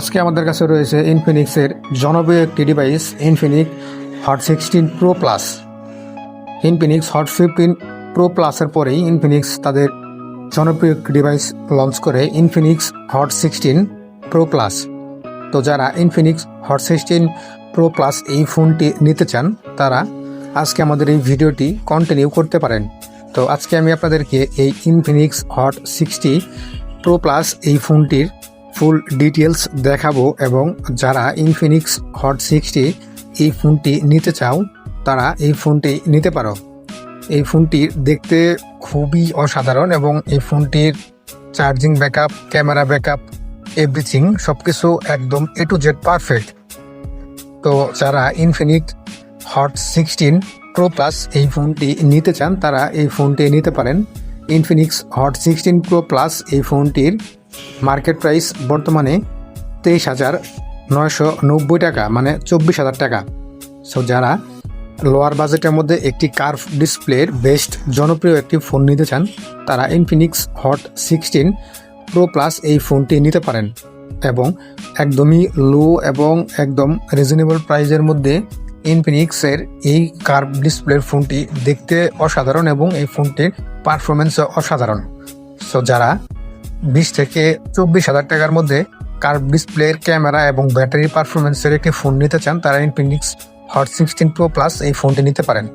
আজকে আমাদের কাছে রয়েছে ইনফিনিক্সের জনপ্রিয় একটি device Infinix hot sixteen pro plus Infinix hot fifteen pro প্লাসের পরেই ইনফিনিক্স তাদের জনপ্রিয় একটি ডিভাইস লঞ্চ করে Infinix hot sixteen pro plus তো যারা Infinix hot sixteen pro plus এই ফোনটি নিতে চান, তারা আজকে আমাদের এই ভিডিওটি কন্টিনিউ করতে পারেন। তো আজকে আমি আপনাদেরকে এই Infinix hot sixty pro plus এই ফোনটির ফুল ডিটেলস দেখাবো এবং যারা ইনফিনিক্স হট সিক্সটি এই ফোনটি নিতে চাও, তারা এই ফোনটি নিতে পারো। এই ফোনটি দেখতে খুবই অসাধারণ এবং এই ফোনটির charging backup camera backup everything সব কিছু একদম এ টু জেড পারফেক্ট তো যারা Infinix hot sixteen pro plus এই ফোনটি নিতে চান, তারা এই ফোনটি নিতে পারেন। Infinix hot sixteen pro plus এই ফোনটির মার্কেট প্রাইস বর্তমানে তেইশ হাজার নয়শো নব্বই টাকা মানে চব্বিশ হাজার টাকা। সো যারা লোয়ার বাজেটের মধ্যে একটি কার্ভ ডিসপ্লের বেস্ট জনপ্রিয় একটি ফোন নিতে চান, তারা Infinix hot sixteen pro plus এই ফোনটি নিতে পারেন এবং একদমই লো এবং একদম রিজনেবল প্রাইজের মধ্যে ইনফিনিক্সের এই কার্ভ ডিসপ্লের ফোনটি দেখতে অসাধারণ এবং এই ফোনটির পারফরমেন্সও অসাধারণ। সো যারা বিশ থেকে চব্বিশ হাজার টাকার মধ্যে কার ডিসপ্লের ক্যামেরা এবং ব্যাটারি পারফরমেন্সের একটি ফোন নিতে চান, তারা Infinix hot sixteen pro plus এই ফোনটি নিতে পারেন।